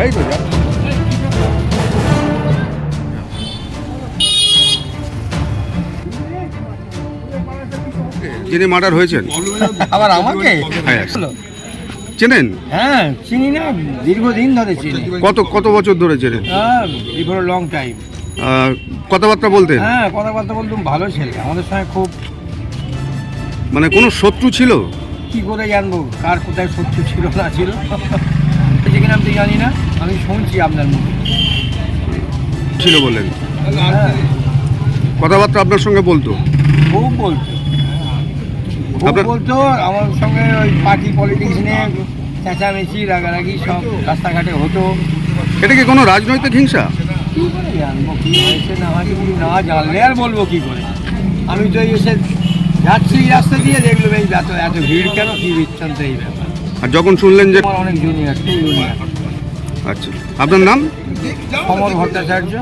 এটাই তো যিনি মার্ডার হয়েছেন। আবার আমাকে? হ্যাঁ। হ্যাঁ। চেনেন? হ্যাঁ চিনি না দীর্ঘদিন ধরে চিনি। কত কত বছর ধরে চেনেন? হ্যাঁ লং টাইম কথাবার্তা বলতে হ্যাঁ কথাবার্তা বলতাম ভালো ছেলে। আমাদের সঙ্গে খুব মানে কোনো শত্রু ছিল? কি করে জানব? কার কোথায় শত্রু ছিল না ছিল? যেখানে আমি তো জানি না আমি শুনছি আপনার মুখে। ছিল বলেন হ্যাঁ। কথাবার্তা আপনার সঙ্গে বলতো? খুব বলতো। খুব আপনার- বলতো আমার সঙ্গে ওই পার্টি পলিটিক্স নিয়ে চেঁচামেচি রাগারাগি সব রাস্তাঘাটে হতো। এটা কি কোনো রাজনৈতিক হিংসা? কী করে জানব কী হয়েছে না হয়েছে কিছু না জানলে আর বলব কী করে? আমি তো এই এসে যাচ্ছি এই রাস্তা দিয়ে দেখলাম এই এত এত ভিড় কেন? কী বৃত্তান্ত এই ব্যাপার। আর যখন শুনলেন যে অনেক জুনিয়র আচ্ছা। আপনার নাম? সমর ভট্টাচার্য।